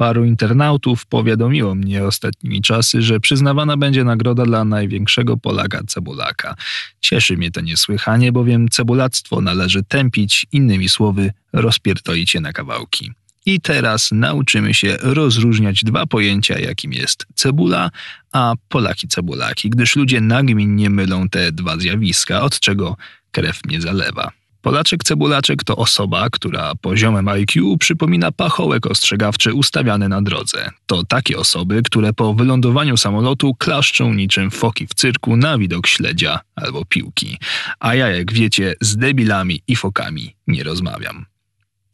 Paru internautów powiadomiło mnie ostatnimi czasy, że przyznawana będzie nagroda dla największego Polaka cebulaka. Cieszy mnie to niesłychanie, bowiem cebulactwo należy tępić, innymi słowy, rozpierdolić je na kawałki. I teraz nauczymy się rozróżniać dwa pojęcia, jakim jest cebula, a Polaki cebulaki, gdyż ludzie nagminnie mylą te dwa zjawiska, od czego krew mnie zalewa. Polaczek cebulaczek to osoba, która poziomem IQ przypomina pachołek ostrzegawczy ustawiany na drodze. To takie osoby, które po wylądowaniu samolotu klaszczą niczym foki w cyrku na widok śledzia albo piłki. A ja, jak wiecie, z debilami i fokami nie rozmawiam.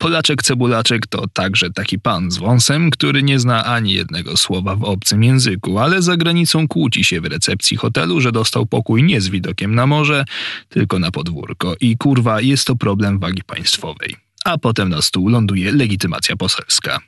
Polaczek Cebulaczek to także taki pan z wąsem, który nie zna ani jednego słowa w obcym języku, ale za granicą kłóci się w recepcji hotelu, że dostał pokój nie z widokiem na morze, tylko na podwórko. I kurwa, jest to problem wagi państwowej. A potem na stół ląduje legitymacja poselska.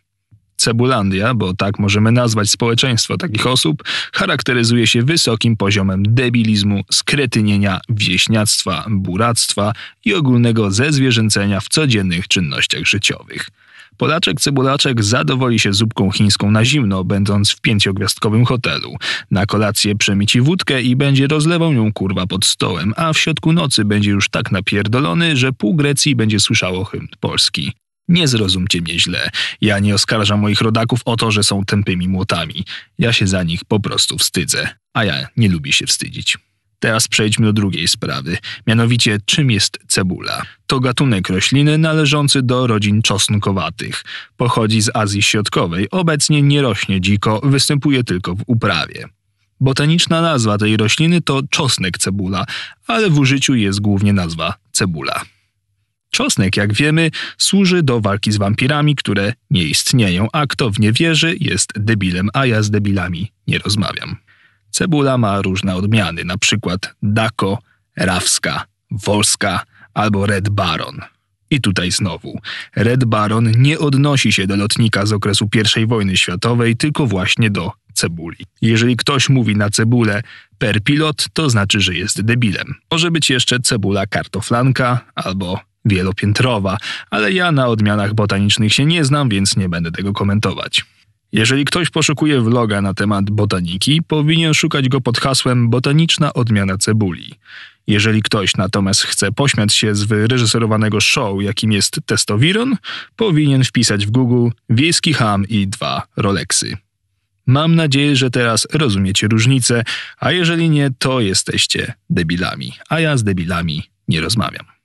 Cebulandia, bo tak możemy nazwać społeczeństwo takich osób, charakteryzuje się wysokim poziomem debilizmu, skretynienia, wieśniactwa, buractwa i ogólnego zezwierzęcenia w codziennych czynnościach życiowych. Polaczek Cebulaczek zadowoli się zupką chińską na zimno, będąc w pięciogwiazdkowym hotelu. Na kolację przemyci wódkę i będzie rozlewał ją kurwa pod stołem, a w środku nocy będzie już tak napierdolony, że pół Grecji będzie słyszało hymn polski. Nie zrozumcie mnie źle. Ja nie oskarżam moich rodaków o to, że są tępymi młotami. Ja się za nich po prostu wstydzę. A ja nie lubię się wstydzić. Teraz przejdźmy do drugiej sprawy, mianowicie czym jest cebula. To gatunek rośliny należący do rodzin czosnkowatych. Pochodzi z Azji Środkowej, obecnie nie rośnie dziko, występuje tylko w uprawie. Botaniczna nazwa tej rośliny to czosnek cebula, ale w użyciu jest głównie nazwa cebula. Czosnek, jak wiemy, służy do walki z wampirami, które nie istnieją, a kto w nie wierzy, jest debilem, a ja z debilami nie rozmawiam. Cebula ma różne odmiany, na przykład Dako, Rawska, Wolska albo Red Baron. I tutaj znowu, Red Baron nie odnosi się do lotnika z okresu I wojny światowej, tylko właśnie do cebuli. Jeżeli ktoś mówi na cebulę per pilot, to znaczy, że jest debilem. Może być jeszcze cebula kartoflanka albo wielopiętrowa, ale ja na odmianach botanicznych się nie znam, więc nie będę tego komentować. Jeżeli ktoś poszukuje vloga na temat botaniki, powinien szukać go pod hasłem Botaniczna odmiana cebuli. Jeżeli ktoś natomiast chce pośmiać się z wyreżyserowanego show, jakim jest Testowiron, powinien wpisać w Google wiejski ham i dwa Rolexy. Mam nadzieję, że teraz rozumiecie różnicę, a jeżeli nie, to jesteście debilami, a ja z debilami nie rozmawiam.